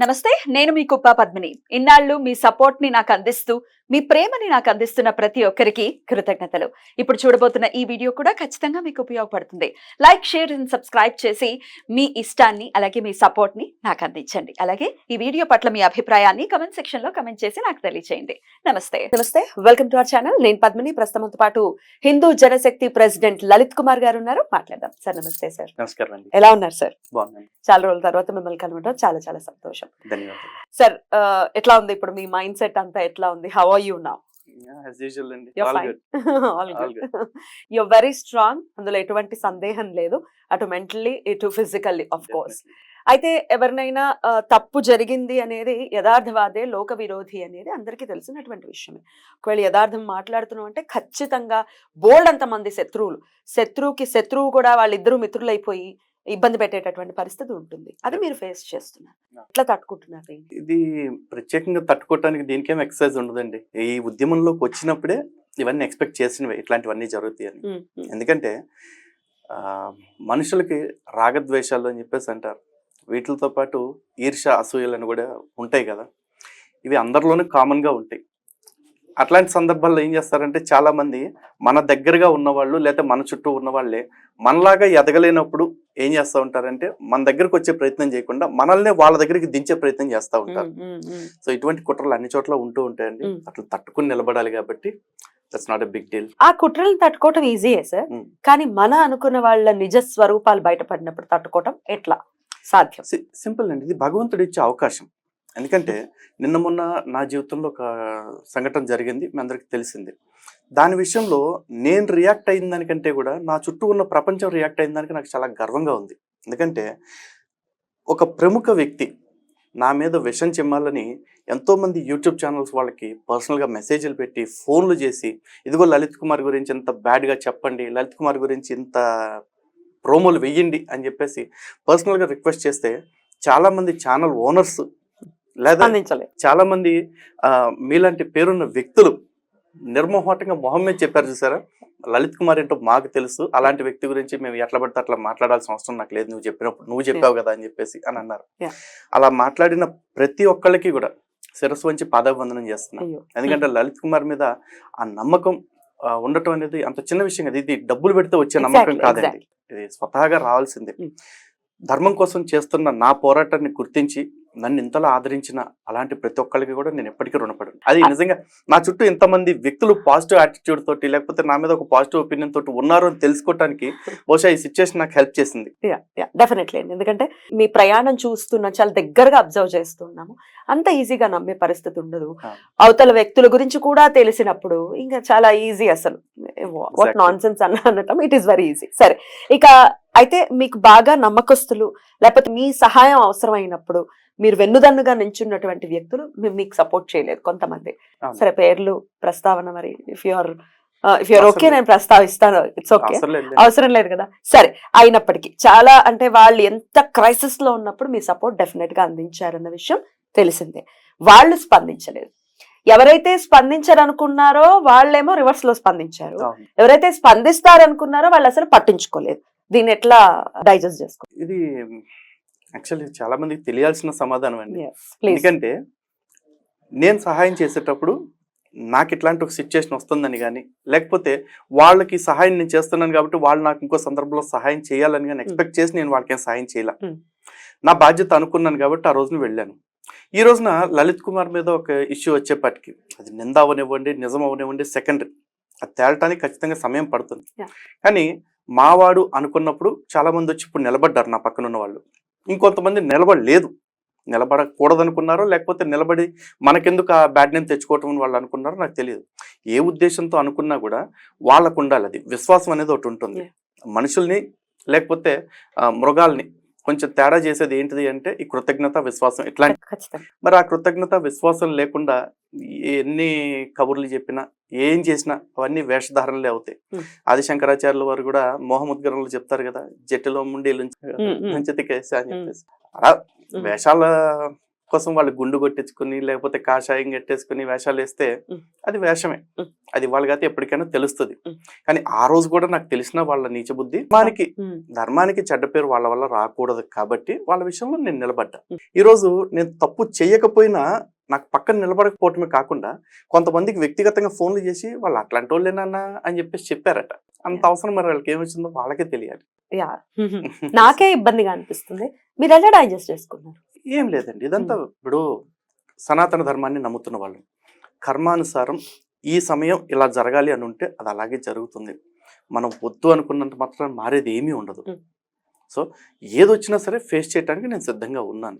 నమస్తే నేను మీ కుప్ప పద్మిని. ఇన్నాళ్ళు మీ సపోర్ట్ని నాకు అందిస్తూ మీ ప్రేమని నాకు అందిస్తున్న ప్రతి ఒక్కరికి కృతజ్ఞతలు. ఇప్పుడు చూడబోతున్న ఈ వీడియో కూడా ఖచ్చితంగా మీకు ఉపయోగపడుతుంది. లైక్ షేర్ అండ్ సబ్స్క్రైబ్ చేసి మీ ఇష్టాన్ని అలాగే మీ సపోర్ట్ని నాకు అందించండి. అలాగే ఈ వీడియో పట్ల మీ అభిప్రాయాన్ని కమెంట్ సెక్షన్లో కమెంట్ చేసి నాకు తెలియజేయండి నమస్తే. నమస్తే. వెల్కమ్ టు అవర్ ఛానల్ నేను పద్మిని. ప్రస్తుతంతో పాటు హిందూ జనశక్తి ప్రెసిడెంట్ లలిత్ కుమార్ గారు ఉన్నారు. మాట్లాడదాం. సార్ నమస్తే సార్. నమస్కారం ఎలా ఉన్నారు సార్? చాలా రోజుల తర్వాత మిమ్మల్ని కలవడం చాలా చాలా సంతోషం. ధన్యవాదాలు. సార్ ఎట్లా ఉంది ఇప్పుడు మీ మైండ్ సెట్ అంతా ఎట్లా ఉంది? How are you now as usual అండి. You're all fine. Good all All good you very strong అందులో ఎటువంటి సందేహం లేదు. అటు మెంటల్లీ ఇటు ఫిజికల్లీ ఆఫ్ కోర్స్ అయితే ఎవరినైనా తప్పు జరిగింది అనేది యథార్థవాదే లోక విరోధి అనేది అందరికీ తెలిసినటువంటి విషయమే. ఒకవేళ యథార్థం మాట్లాడుతున్నాం అంటే ఖచ్చితంగా బోల్డ్ అంత మంది శత్రువులు. శత్రువుకి శత్రువు కూడా వాళ్ళిద్దరూ మిత్రులైపోయి ఇబ్బంది పెట్టేటటువంటి పరిస్థితి ఉంటుంది. అది మీరు ఫేస్ చేస్తున్నారు. ఎట్లా తట్టుకుంటున్నారు? ఇది ప్రత్యేకంగా తట్టుకోవటానికి దీనికేం ఎక్సర్సైజ్ ఉండదండి. ఈ ఉద్యమంలోకి వచ్చినప్పుడే ఇవన్నీ ఎక్స్పెక్ట్ చేసినవి ఇట్లాంటివన్నీ జరుగుతాయి అని ఉమ్, ఉమ్, ఎందుకంటే ఆ, మనుషులకి రాగద్వేషాలు అని చెప్పేసి అంటారు. వీటితో పాటు ఈర్ష అసూయలు అని కూడా ఉంటాయి కదా. ఇవి అందరిలోనూ కామన్గా ఉంటాయి. అట్లాంటి సందర్భాల్లో ఏం చేస్తారంటే చాలా మంది మన దగ్గరగా ఉన్నవాళ్ళు లేదా మన చుట్టూ ఉన్న వాళ్ళే మనలాగా ఎదగలేనప్పుడు ఏం చేస్తూ ఉంటారంటే మన దగ్గరకు వచ్చే ప్రయత్నం చేయకుండా మనల్ని వాళ్ళ దగ్గరికి దించే ప్రయత్నం చేస్తూ ఉంటారు. సో ఇటువంటి కుట్రలు అన్ని చోట్ల ఉంటూ ఉంటాయండి. అట్లా తట్టుకుని నిలబడాలి కాబట్టి that's not a big deal ఆ కుట్రలను తట్టుకోవటం ఈజీయే సార్. కానీ మన అనుకున్న వాళ్ళ నిజ స్వరూపాలు బయటపడినప్పుడు తట్టుకోవటం ఎట్లా? సాధ్యం. సింపుల్ అండి. ఇది భగవంతుడు ఇచ్చే అవకాశం. ఎందుకంటే నిన్న మొన్న నా జీవితంలో ఒక సంఘటన జరిగింది మీ అందరికి తెలిసింది. దాని విషయంలో నేను రియాక్ట్ అయిన దానికంటే కూడా నా చుట్టూ ఉన్న ప్రపంచం రియాక్ట్ అయిన దానికి నాకు చాలా గర్వంగా ఉంది. ఎందుకంటే ఒక ప్రముఖ వ్యక్తి నా మీద విషం చెమ్మాలని ఎంతోమంది యూట్యూబ్ ఛానల్స్ వాళ్ళకి పర్సనల్గా మెసేజ్లు పెట్టి ఫోన్లు చేసి ఇదిగో లలిత్ కుమార్ గురించి ఇంత బ్యాడ్గా చెప్పండి లలిత్ కుమార్ గురించి ఇంత ప్రోమోలు వెయ్యండి అని చెప్పేసి పర్సనల్గా రిక్వెస్ట్ చేస్తే చాలామంది ఛానల్ ఓనర్స్ లేదా చాలా మంది ఆ, మీలాంటి పేరున్న వ్యక్తులు నిర్మోహటంగా మొహం మీద చెప్పారు చూసారా? లలిత్ కుమార్ ఏంటో మాకు తెలుసు. అలాంటి వ్యక్తి గురించి మేము ఎట్లా పడితే అట్లా మాట్లాడాల్సిన అవసరం నాకు లేదు. నువ్వు చెప్పినప్పుడు నువ్వు చెప్పావు కదా అని చెప్పేసి అని అన్నారు. అలా మాట్లాడిన ప్రతి ఒక్కళ్ళకి కూడా శిరస్సు వంచి పాదవందనం చేస్తున్నా. ఎందుకంటే లలిత్ కుమార్ మీద ఆ నమ్మకం ఉండటం అనేది అంత చిన్న విషయం కదా. ఇది డబ్బులు పెడితే వచ్చే నమ్మకం కాదండి. ఇది స్వతహాగా రావాల్సిందే. Mm. ధర్మం కోసం చేస్తున్న నా పోరాటాన్ని గుర్తించి నన్ను ఇంతలా ఆదరించిన అలాంటి ప్రతి ఒక్కరికి కూడా నేను ఎప్పటికీ రుణపడను. అది నిజంగా నా చుట్టూ ఇంతమంది వ్యక్తులు పాజిటివ్ యాటిట్యూడ్ తోటి లేకపోతే నా మీద ఒక పాజిటివ్ ఒపీనియన్ తోటి ఉన్నారు అని తెలుసుకోవటానికి బహుశా ఈ సిచ్యువేషన్ నాకు హెల్ప్ చేసింది. డెఫినెట్లీ ఎందుకంటే మీ ప్రయాణం చూస్తున్నా చాలా దగ్గరగా అబ్జర్వ్ చేస్తున్నాము. అంత ఈజీగా నమ్మే పరిస్థితి ఉండదు. అవతల వ్యక్తుల గురించి కూడా తెలిసినప్పుడు ఇంకా చాలా ఈజీ అసలు. వాట్. నాన్ సెన్స్ అన్న అనటం ఇట్ ఈస్ వెరీ ఈజీ సరే ఇక అయితే మీకు బాగా నమ్మకస్తులు లేకపోతే మీ సహాయం అవసరమైనప్పుడు మీరు వెన్నుదన్నుగా నించున్నటువంటి వ్యక్తులు మీకు సపోర్ట్ చేయలేదు కొంతమంది. సరే పేర్లు ప్రస్తావన మరి if you're if you're okay నేను ప్రస్తావిస్తాను ఇట్స్ ఓకే అవసరం లేదు కదా. సరే అయినప్పటికీ చాలా అంటే వాళ్ళు ఎంత క్రైసిస్లో ఉన్నప్పుడు మీ సపోర్ట్ డెఫినెట్గా అందించారన్న విషయం తెలిసిందే. వాళ్ళు స్పందించలేదు. ఎవరైతే స్పందించారనుకున్నారో వాళ్ళేమో రివర్స్లో స్పందించారు. ఎవరైతే స్పందిస్తారనుకున్నారో వాళ్ళు అసలు పట్టించుకోలేదు. దీన్ని ఎట్లా డైజెస్ట్ చేసుకో? ఇది యాక్చువల్లీ చాలా మందికి తెలియాల్సిన సమాధానం అండి. ఎందుకంటే నేను సహాయం చేసేటప్పుడు నాకు ఇట్లాంటి ఒక సిచ్యుయేషన్ వస్తుందని కానీ లేకపోతే వాళ్ళకి సహాయం నేను చేస్తున్నాను కాబట్టి వాళ్ళు నాకు ఇంకో సందర్భంలో సహాయం చేయాలని కానీ ఎక్స్పెక్ట్ చేసి నేను వాళ్ళకి సహాయం చేయాల. Hmm. నా బాధ్యత అనుకున్నాను కాబట్టి ఆ రోజున వెళ్ళాను. ఈ రోజున లలిత్ కుమార్ మీద ఒక ఇష్యూ వచ్చేపటికి అది నింద అవనివ్వండి నిజం అవనివ్వండి సెకండరీ అది తేలటానికి ఖచ్చితంగా సమయం పడుతుంది. కానీ మావాడు అనుకున్నప్పుడు చాలా మంది వచ్చి ఇప్పుడు నిలబడ్డారు నా పక్కన ఉన్న వాళ్ళు. ఇంకొంతమంది నిలబడలేదు. నిలబడకూడదనుకున్నారో లేకపోతే నిలబడి మనకెందుకు ఆ బ్యాడ్ నేమ్ తెచ్చుకోవటం అని వాళ్ళు అనుకున్నారో నాకు తెలియదు. ఏ ఉద్దేశంతో అనుకున్నా కూడా వాళ్ళకు ఉండాలి అది. విశ్వాసం అనేది ఒకటి ఉంటుంది. మనుషుల్ని లేకపోతే మృగాల్ని కొంచెం తేడా చేసేది ఏంటిది అంటే ఈ కృతజ్ఞత విశ్వాసం ఇట్లాంటి ఖచ్చితంగా మరి ఆ కృతజ్ఞత విశ్వాసం లేకుండా ఎన్ని కబుర్లు చెప్పినా ఏం చేసినా అవన్నీ వేషధారణలే అవుతాయి. ఆది శంకరాచార్యుల వారు కూడా మోహముద్గరంలో చెప్తారు కదా జట్టులో ముండి Hmm, hmm. లుంచి కేసా అని. చెప్పేసి అలా. వేషాల కోసం వాళ్ళు గుండు కొట్టించుకుని లేకపోతే కాషాయం కట్టేసుకుని వేషాలు వేస్తే. అది వేషమే. అది వాళ్ళకైతే ఎప్పటికైనా తెలుస్తుంది. కానీ ఆ రోజు కూడా నాకు తెలిసిన వాళ్ళ నీచ బుద్ధి ధర్మానికి చెడ్డ పేరు వాళ్ళ వల్ల రాకూడదు కాబట్టి వాళ్ళ విషయంలో నేను నిలబడ్డా. ఉమ్. ఈ రోజు నేను తప్పు చేయకపోయినా నాకు పక్కన నిలబడకపోవటమే కాకుండా కొంతమందికి వ్యక్తిగతంగా ఫోన్లు చేసి వాళ్ళు అట్లాంటి వాళ్ళేనన్నా అని చెప్పేసి చెప్పారట. అంత అవసరం మరి వాళ్ళకి ఏమొచ్చిందో వాళ్ళకే తెలియాలి. నాకే ఇబ్బందిగా అనిపిస్తుంది. మీరు ఎలా డైజెస్ట్ చేసుకున్నారు? ఏం లేదండి. ఇదంతా ఇప్పుడు సనాతన ధర్మాన్ని నమ్ముతున్న వాళ్ళు. కర్మానుసారం ఈ సమయం ఇలా జరగాలి అని ఉంటే అది అలాగే జరుగుతుంది. మనం వద్దు అనుకున్నంత మాత్రం మారేది ఏమీ ఉండదు. సో ఏదొచ్చినా సరే ఫేస్ చేయడానికి నేను సిద్ధంగా ఉన్నాను.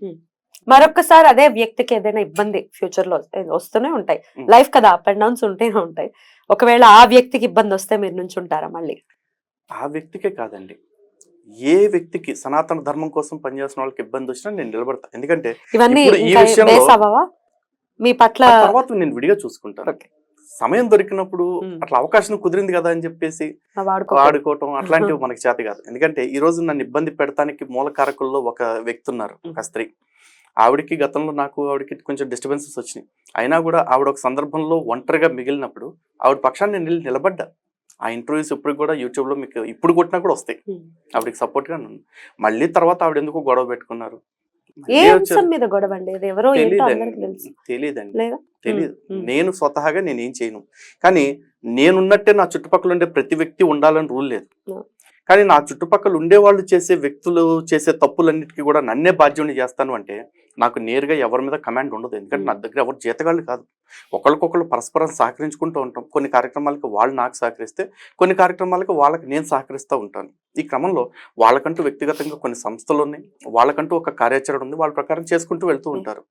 మరొకసారి అదే వ్యక్తికి ఏదైనా ఇబ్బంది ఫ్యూచర్లో వస్తూనే ఉంటాయి. లైఫ్ కదా అప్ అండ్ డౌన్స్ ఉంటూనే ఉంటాయి. ఒకవేళ ఆ వ్యక్తికి ఇబ్బంది వస్తే మీరు నుంచి ఉంటారా మళ్ళీ? ఆ వ్యక్తికే కాదండి. ఏ వ్యక్తికి సనాతన ధర్మం కోసం పనిచేసిన వాళ్ళకి ఇబ్బంది వచ్చినా నేను నిలబడతా. ఎందుకంటే ఈ విషయంలో- మీ పట్ల తర్వాత నేను విడిగా చూసుకుంటాను. సమయం దొరికినప్పుడు. అట్లా అవకాశం కుదిరింది కదా అని చెప్పేసి వాడుకో వాడుకోవటం. అట్లాంటివి మనకి చేత కాదు. ఎందుకంటే ఈ రోజు నన్ను ఇబ్బంది పెడతానికి మూల కారకుల్లో ఒక వ్యక్తి ఉన్నారు ఒక స్త్రీ. ఆవిడకి గతంలో నాకు ఆవిడకి కొంచెం డిస్టర్బెన్సెస్ వచ్చినాయి. అయినా కూడా ఆవిడ ఒక సందర్భంలో ఒంటరిగా మిగిలినప్పుడు ఆవిడ పక్షాన్ని నేను నిల్- నిలబడ్డా. ఆ ఇంటర్వ్యూస్ ఇప్పుడు కూడా యూట్యూబ్లో మీకు ఇప్పుడు కొట్టినా కూడా వస్తాయి. ఆవిడకి సపోర్ట్గా ఉన్నాను మళ్ళీ తర్వాత ఆవిడ ఎందుకు గొడవ పెట్టుకున్నారు. మీద గొడవ అండి? ఎవరో తెలియదు. నేను స్వతహాగా నేను ఏం చేయను. కానీ నేనున్నట్టే నా చుట్టుపక్కల ఉండే ప్రతి వ్యక్తి ఉండాలని రూల్ లేదు. కానీ నా చుట్టుపక్కల ఉండే వాళ్ళు చేసే వ్యక్తులు చేసే తప్పులన్నిటికీ కూడా నన్నే బాధ్యుని చేస్తాను అంటే నాకు నేరుగా ఎవరి మీద కమాండ్ ఉండదు. ఎందుకంటే నా దగ్గర ఎవరు జీతగాళ్ళు కాదు. ఒకరికొకరు పరస్పరం సహకరించుకుంటూ ఉంటాం. కొన్ని కార్యక్రమాలకు వాళ్ళు నాకు సహకరిస్తే కొన్ని కార్యక్రమాలకు వాళ్ళకి నేను సహకరిస్తూ ఉంటాను. ఈ క్రమంలో వాళ్ళకంటూ వ్యక్తిగతంగా కొన్ని సంస్థలు ఉన్నాయి. వాళ్ళకంటూ ఒక కార్యాచరణ ఉంది. వాళ్ళ ప్రకారం చేసుకుంటూ వెళ్తూ ఉంటారు.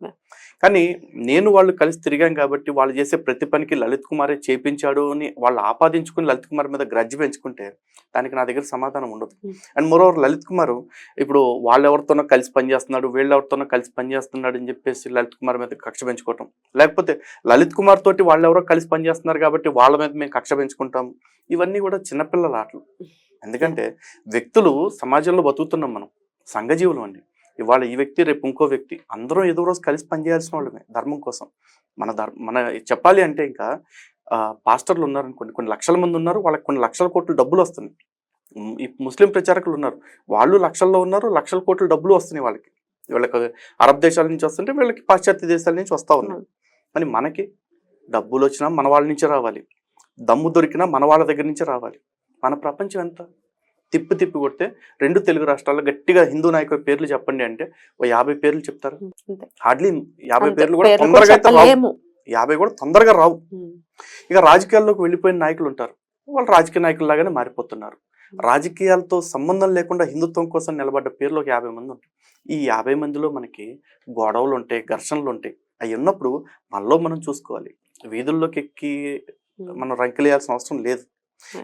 కానీ నేను వాళ్ళు కలిసి తిరిగాం కాబట్టి వాళ్ళు చేసే ప్రతి పనికి లలిత్ కుమారే చేపించాడు అని వాళ్ళు ఆపాదించుకుని లలిత్ కుమార్ మీద గ్రడ్జ్ పెంచుకుంటే దానికి నా దగ్గర సమాధానం ఉండదు. అండ్ మరోవర్ లలిత్ కుమార్ ఇప్పుడు వాళ్ళెవరితోనో కలిసి పనిచేస్తున్నాడు వీళ్ళెవరితోనో కలిసి పనిచేస్తున్నాడు అని చెప్పేసి లలిత్ కుమార్ మీద కక్ష పెంచుకోవటం. లేకపోతే లలిత్ కుమార్ తోటి వాళ్ళు ఎవరో కలిసి పనిచేస్తున్నారు కాబట్టి వాళ్ళ మీద మేము కక్ష పెంచుకుంటాం. ఇవన్నీ కూడా చిన్నపిల్లల ఆటలు. ఎందుకంటే వ్యక్తులు సమాజంలో బతుకుతున్నాం మనం. సంఘజీవులు అండి. ఇవాళ ఈ వ్యక్తి రేపు ఇంకో వ్యక్తి. అందరం ఏదో రోజు కలిసి పనిచేయాల్సిన వాళ్ళమే ధర్మం కోసం. మన ధర్మ మన చెప్పాలి అంటే ఇంకా పాస్టర్లు ఉన్నారు కొన్ని కొన్ని లక్షల మంది ఉన్నారు. వాళ్ళకి కొన్ని లక్షల కోట్లు డబ్బులు వస్తున్నాయి. ఈ ముస్లిం ప్రచారకులు ఉన్నారు. వాళ్ళు లక్షల్లో ఉన్నారు లక్షల కోట్లు డబ్బులు వస్తున్నాయి వాళ్ళకి. వీళ్ళకి అరబ్ దేశాల నుంచి వస్తుంటే వీళ్ళకి పాశ్చాత్య దేశాల నుంచి వస్తా ఉన్నారు మరి మనకి డబ్బులు వచ్చినా మన వాళ్ళ నుంచే రావాలి. దమ్ము దొరికినా మన వాళ్ళ దగ్గర నుంచే రావాలి. మన ప్రపంచం ఎంత? తిప్పి తిప్పి కొడితే రెండు తెలుగు రాష్ట్రాల్లో గట్టిగా హిందూ నాయకుల పేర్లు చెప్పండి అంటే ఓ యాభై పేర్లు చెప్తారు. హార్డ్లీ యాభై. పేర్లు కూడా తొందరగా అయితే రావు. చెప్పలేము. యాభై కూడా తొందరగా రావు. ఇక రాజకీయాల్లోకి వెళ్ళిపోయిన నాయకులు ఉంటారు. వాళ్ళు రాజకీయ నాయకుల్లాగానే మారిపోతున్నారు. రాజకీయాలతో సంబంధం లేకుండా హిందుత్వం కోసం నిలబడ్డ పేర్లు ఒక యాభై మంది ఉంటారు. ఈ యాభై మందిలో మనకి గొడవలు ఉంటాయి ఘర్షణలు ఉంటాయి అవి ఉన్నప్పుడు మనలో మనం చూసుకోవాలి. వీధుల్లోకి ఎక్కి మనం రంకెలేయాల్సిన అవసరం లేదు.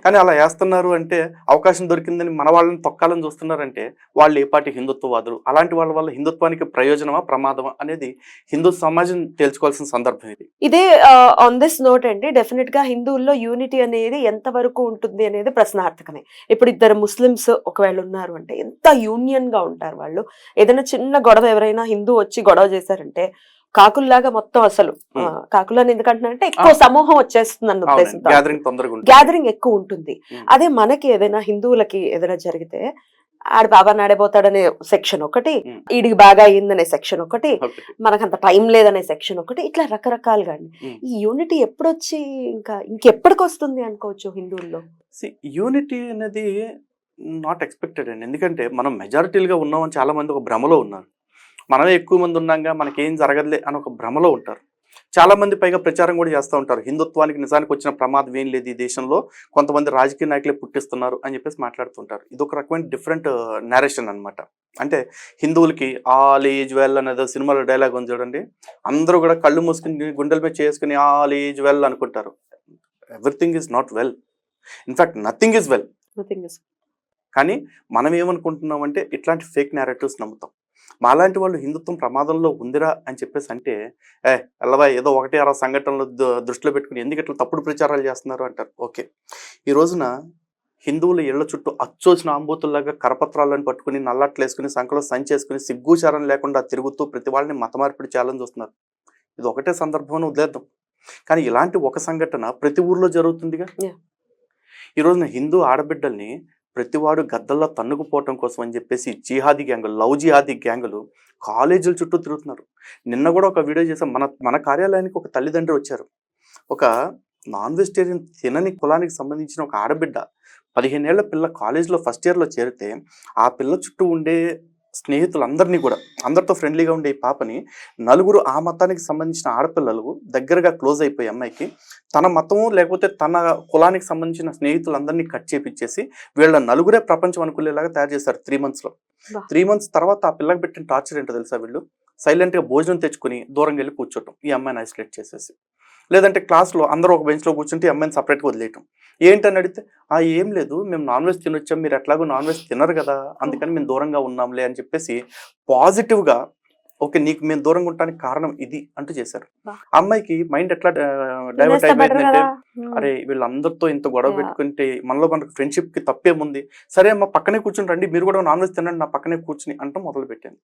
కానీ అలా వేస్తున్నారు అంటే అవకాశం దొరికిందని మన వాళ్ళని తొక్కాలని చూస్తున్నారంటే వాళ్ళు ఏ పాటి హిందుత్వవాదులు? అలాంటి వాళ్ళ వల్ల హిందుత్వానికి ప్రయోజనమా ప్రమాదమా అనేది హిందూ సమాజం తేల్చుకోవాల్సిన సందర్భం ఇది. ఇదే ఆన్ దిస్ నోట్ అండి డెఫినెట్గా హిందువుల్లో యూనిటీ అనేది ఎంత వరకు ఉంటుంది అనేది ప్రశ్నార్థకమే. ఇప్పుడు ఇద్దరు ముస్లిమ్స్ ఒకవేళ ఉన్నారు అంటే ఎంత యూనియన్గా ఉంటారు వాళ్ళు? ఏదైనా చిన్న గొడవ ఎవరైనా హిందూ వచ్చి గొడవ చేశారంటే కాకుల్లాగా మొత్తం అసలు. కాకులని ఎందుకంటున్నారంటే ఎక్కువ సమూహం వచ్చేస్తుంది అన్న ఉద్దేశంతో గ్యాదరింగ్ ఎక్కువ ఉంటుంది. అదే మనకి ఏదైనా హిందువులకి ఏదైనా జరిగితే ఆడ బాబా నాడేపోతాడనే సెక్షన్ ఒకటి. ఈడికి బాగా అయ్యిందనే సెక్షన్ ఒకటి. మనకంత టైం లేదనే సెక్షన్ ఒకటి ఇట్లా రకరకాలుగా అండి. ఈ యూనిటీ ఎప్పుడు వచ్చి ఇంకా ఇంకెప్పటికి వస్తుంది అనుకోవచ్చు హిందువుల్లో యూనిటీ అనేది నాట్ ఎక్స్పెక్టెడ్ అండి ఎందుకంటే మనం మెజారిటీలుగా ఉన్నామని చాలా మంది ఒక భ్రమలో ఉన్నారు మనమే ఎక్కువ మంది ఉన్నాగా మనకేం జరగదులే అని ఒక భ్రమలో ఉంటారు. చాలా మంది పైగా ప్రచారం కూడా చేస్తూ ఉంటారు. హిందుత్వానికి నిజానికి వచ్చిన ప్రమాదం ఏం లేదు ఈ దేశంలో. కొంతమంది రాజకీయ నాయకులే పుట్టిస్తున్నారు అని చెప్పేసి మాట్లాడుతుంటారు ఇది ఒక రకమైన డిఫరెంట్ నేరేషన్ అన్నమాట. అంటే హిందువులకి ఆల్ ఏజ్ వెల్ అనేది సినిమాలో డైలాగ్ ఉంది చూడండి. అందరూ కూడా కళ్ళు మూసుకుని గుండెల మీద చేసుకుని ఆల్ ఏజ్ వెల్ అనుకుంటారు. Everything is not well in fact nothing is well కానీ మనం ఏమనుకుంటున్నాం అంటే ఇట్లాంటి ఫేక్ నేరేటివ్స్ నమ్ముతాం. మాలాంటి వాళ్ళు హిందుత్వం ప్రమాదంలో ఉందిరా అని చెప్పేసి అంటే ఏ అల్లవా ఏదో ఒకటి అర సంఘటనలు దృష్టిలో పెట్టుకుని ఎందుకు ఇట్లా తప్పుడు ప్రచారాలు చేస్తున్నారు? అంటారు. ఓకే. ఈ రోజున హిందువుల ఇళ్ళ చుట్టూ అచ్చోసిన ఆంబోతుల్లాగా కరపత్రాలను పట్టుకుని నల్లట్లు వేసుకుని సంకలో సంచేసుకుని సిగ్గుచారం లేకుండా తిరుగుతూ ప్రతి వాళ్ళని మత మార్పిడి చేయాలని చూస్తున్నారు. ఇది ఒకటే సందర్భంలో వదిలేద్దాం. కానీ ఇలాంటి ఒక సంఘటన ప్రతి ఊర్లో జరుగుతుందిగా. ఈ రోజున హిందూ ఆడబిడ్డల్ని ప్రతివాడు గద్దల్లో తన్నుకుపోవటం కోసం అని చెప్పేసి జిహాదీ గ్యాంగులు లవ్ జిహాదీ గ్యాంగులు కాలేజీల చుట్టూ తిరుగుతున్నారు. నిన్న కూడా ఒక వీడియో చేసాం మన మన కార్యాలయానికి ఒక తల్లిదండ్రి వచ్చారు. ఒక నాన్ వెజిటేరియన్ తినని కులానికి సంబంధించిన ఒక ఆడబిడ్డ పదిహేనేళ్ళ పిల్ల కాలేజీలో ఫస్ట్ ఇయర్లో చేరితే ఆ పిల్ల చుట్టూ ఉండే స్నేహితులందరినీ కూడా అందరితో ఫ్రెండ్లీగా ఉండే ఈ పాపని నలుగురు ఆ మతానికి సంబంధించిన ఆడపిల్లలు దగ్గరగా క్లోజ్ అయిపోయి అమ్మాయికి తన మతము లేకపోతే తన కులానికి సంబంధించిన స్నేహితులందరినీ కట్ చేపించేసి వీళ్ళ నలుగురే ప్రపంచం అనుకునేలాగా తయారు చేశారు త్రీ మంత్స్లో. త్రీ మంత్స్ తర్వాత ఆ పిల్లకి పెట్టిన టార్చర్ ఏంటో తెలుసా వీళ్ళు? సైలెంట్గా భోజనం తెచ్చుకుని దూరంగా వెళ్ళి కూర్చోటం ఈ అమ్మాయిని ఐసోలేట్ చేసేసి. లేదంటే క్లాస్లో అందరూ ఒక బెంచ్లో కూర్చుంటే అమ్మాయిని సపరేట్గా వదిలేయటం. ఏంటని అడిగితే ఆ ఏం లేదు మేము నాన్ వెజ్ తినొచ్చాం మీరు ఎట్లాగో నాన్ వెజ్ తినరు కదా అందుకని మేము దూరంగా ఉన్నాంలే అని చెప్పేసి పాజిటివ్గా ఓకే నీకు మేము దూరంగా ఉండడానికి కారణం ఇది అంటూ చేశారు. అమ్మాయికి మైండ్ ఎట్లా డైవర్ట్ అయిపోయిందంటే. అరే వీళ్ళందరితో ఇంత గొడవ. పెట్టుకుంటే మనలో మనకు ఫ్రెండ్షిప్కి తప్పేముంది? సరే అమ్మ పక్కనే కూర్చుని రండి మీరు కూడా నాన్ వెజ్ తినండి నా పక్కనే కూర్చుని అంటాం మొదలు పెట్టాను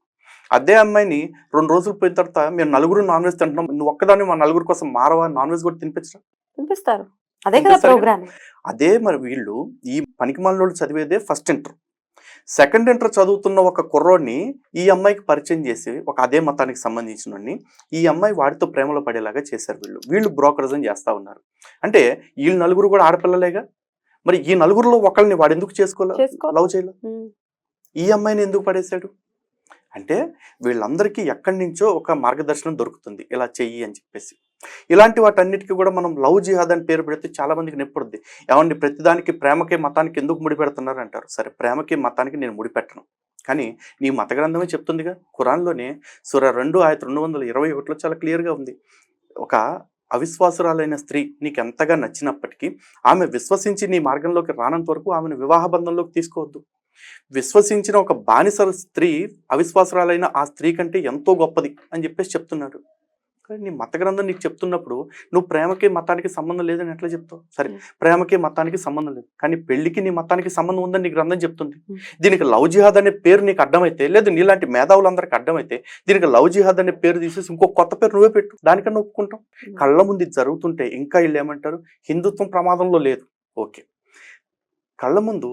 అదే అమ్మాయిని రెండు రోజులు పోయిన తర్వాత మేము నలుగురు నాన్ వెజ్ తింటున్నాం నువ్వు ఒక్కదాన్ని మా నలుగురు కోసం మారవా? నాన్ వెజ్ కూడా తినిపించరా? వినిపిస్తారు అదే కదా వినిపిస్తారు కదా. ప్రోగ్రామ్. అదే మరి వీళ్ళు ఈ పనికిమాలినోళ్ళు చదివేదే ఫస్ట్ ఇంటర్. సెకండ్ ఇంటర్ చదువుతున్న ఒక కుర్రోడిని ఈ అమ్మాయికి పరిచయం చేసి ఒక అదే మతానికి సంబంధించిన ఈ అమ్మాయి వాడితో ప్రేమలో పడేలాగా చేశారు వీళ్ళు. వీళ్ళు బ్రోకరిజం చేస్తా ఉన్నారు. అంటే వీళ్ళు నలుగురు కూడా ఆడపిల్లలేగా? మరి ఈ నలుగురులో ఒకళ్ళని వాడు ఎందుకు చేసుకోలే? చేసుకో. లవ్ చేయలే? ఈ అమ్మాయిని ఎందుకు పడేశాడు? అంటే వీళ్ళందరికీ ఎక్కడి నుంచో ఒక మార్గదర్శనం దొరుకుతుంది. ఇలా చెయ్యి అని చెప్పేసి. ఇలాంటి వాటన్నిటికీ కూడా మనం లవ్ జిహాద్ అని పేరు పెడితే చాలా మందికి నిప్పుడుద్ది. ఏమండి ప్రతిదానికి ప్రేమకే మతానికి ఎందుకు ముడిపెడుతున్నారు అంటారు. సరే ప్రేమకి మతానికి నేను ముడిపెట్టను కానీ నీ మత గ్రంథమే చెప్తుందిగా. ఖురాన్లోనే సుర రెండు ఆయత రెండు వందల ఇరవై ఒకటిలో చాలా క్లియర్గా ఉంది. ఒక అవిశ్వాసురాలైన స్త్రీ నీకు ఎంతగా నచ్చినప్పటికీ ఆమె విశ్వసించి నీ మార్గంలోకి రానంత వరకు ఆమెను వివాహ బంధంలోకి తీసుకోవద్దు. విశ్వసించిన ఒక బానిస స్త్రీ అవిశ్వాసరాలైన ఆ స్త్రీ కంటే ఎంతో గొప్పది అని చెప్పేసి చెప్తున్నాడు. కానీ నీ మత గ్రంథం నీకు చెప్తున్నప్పుడు నువ్వు ప్రేమకి మతానికి సంబంధం లేదని ఎట్లా చెప్తావు? సరే. ప్రేమకి మతానికి సంబంధం లేదు. కానీ పెళ్ళికి నీ మతానికి సంబంధం ఉందని నీ గ్రంథం చెప్తుంది. దీనికి లవ్ జిహాద్ అనే పేరు నీకు అడ్డమైతే లేదు నీలాంటి మేధావులందరికీ అడ్డమైతే దీనికి లవ్ జిహాద్ అనే పేరు తీసేసి ఇంకో కొత్త పేరు నువ్వే పెట్టు. దానికన్నా ఒప్పుకుంటాం. కళ్ళ ముందు ఇది జరుగుతుంటే ఇంకా వీళ్ళు ఏమంటారు? హిందుత్వం ప్రమాదంలో లేదు. ఓకే. కళ్ళ ముందు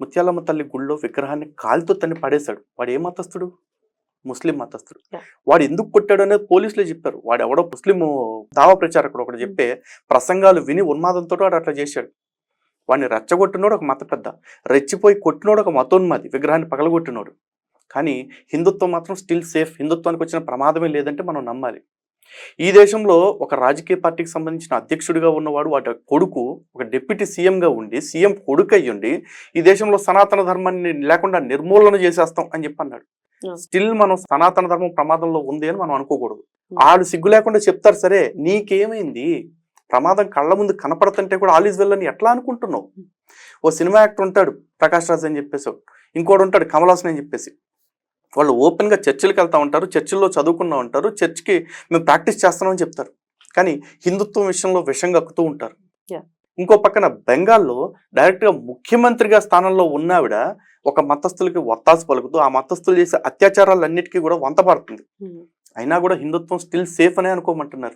ముత్యాలమ్మ తల్లి గుళ్ళో విగ్రహాన్ని కాలుతో తన్ని పడేశాడు. వాడు ఏ మతస్థుడు? ముస్లిం మతస్థుడు. వాడు ఎందుకు కొట్టాడు అనేది పోలీసులే చెప్పారు. వాడు ఎవడో ముస్లిం దావా ప్రచారకుడు ఒకటి చెప్పే ప్రసంగాలు విని ఉన్మాదంతో వాడు అట్లా చేశాడు. వాడిని రెచ్చగొట్టినోడు ఒక మత పెద్ద రెచ్చిపోయి కొట్టినోడు ఒక మతోన్మాది విగ్రహాన్ని పగలగొట్టినోడు. కానీ హిందుత్వం మాత్రం స్టిల్ సేఫ్. హిందుత్వానికి వచ్చిన ప్రమాదమే లేదంటే మనం నమ్మాలి. ఈ దేశంలో ఒక రాజకీయ పార్టీకి సంబంధించిన అధ్యక్షుడిగా ఉన్నవాడు వాటి కొడుకు ఒక డిప్యూటీ సీఎంగా ఉండి సీఎం కొడుకు అయ్యుండి ఈ దేశంలో సనాతన ధర్మాన్ని లేకుండా నిర్మూలన చేసేస్తాం అని చెప్పి అన్నాడు. స్టిల్ మనం సనాతన ధర్మం ప్రమాదంలో ఉంది అని మనం అనుకోకూడదు. Hmm. ఆడు సిగ్గు లేకుండా చెప్తారు సరే నీకేమైంది? ప్రమాదం కళ్ళ ముందు కనపడుతుంటే కూడా ఆల్ ఈజ్ వెల్ అని ఎట్లా అనుకుంటున్నావు? ఓ సినిమా యాక్టర్ ఉంటాడు ప్రకాష్ రాజ్ అని చెప్పేసి. ఇంకోటి ఉంటాడు కమల్ హాసన్ అని చెప్పేసి. వాళ్ళు ఓపెన్గా చర్చిలకు వెళ్తా ఉంటారు చర్చిల్లో చదువుకున్నా ఉంటారు చర్చికి మేము ప్రాక్టీస్ చేస్తున్నామని చెప్తారు. కానీ హిందుత్వం విషయంలో విషం కక్కుతూ ఉంటారు. ఇంకో పక్కన బెంగాల్లో డైరెక్ట్గా ముఖ్యమంత్రిగా స్థానంలో ఉన్నావిడ ఒక మతస్థులకి ఒత్తాసు పలుకుతూ ఆ మతస్థులు చేసే అత్యాచారాలన్నిటికీ కూడా వంత పడుతుంది అయినా కూడా హిందుత్వం స్టిల్ సేఫ్ అనే అనుకోమంటున్నారు.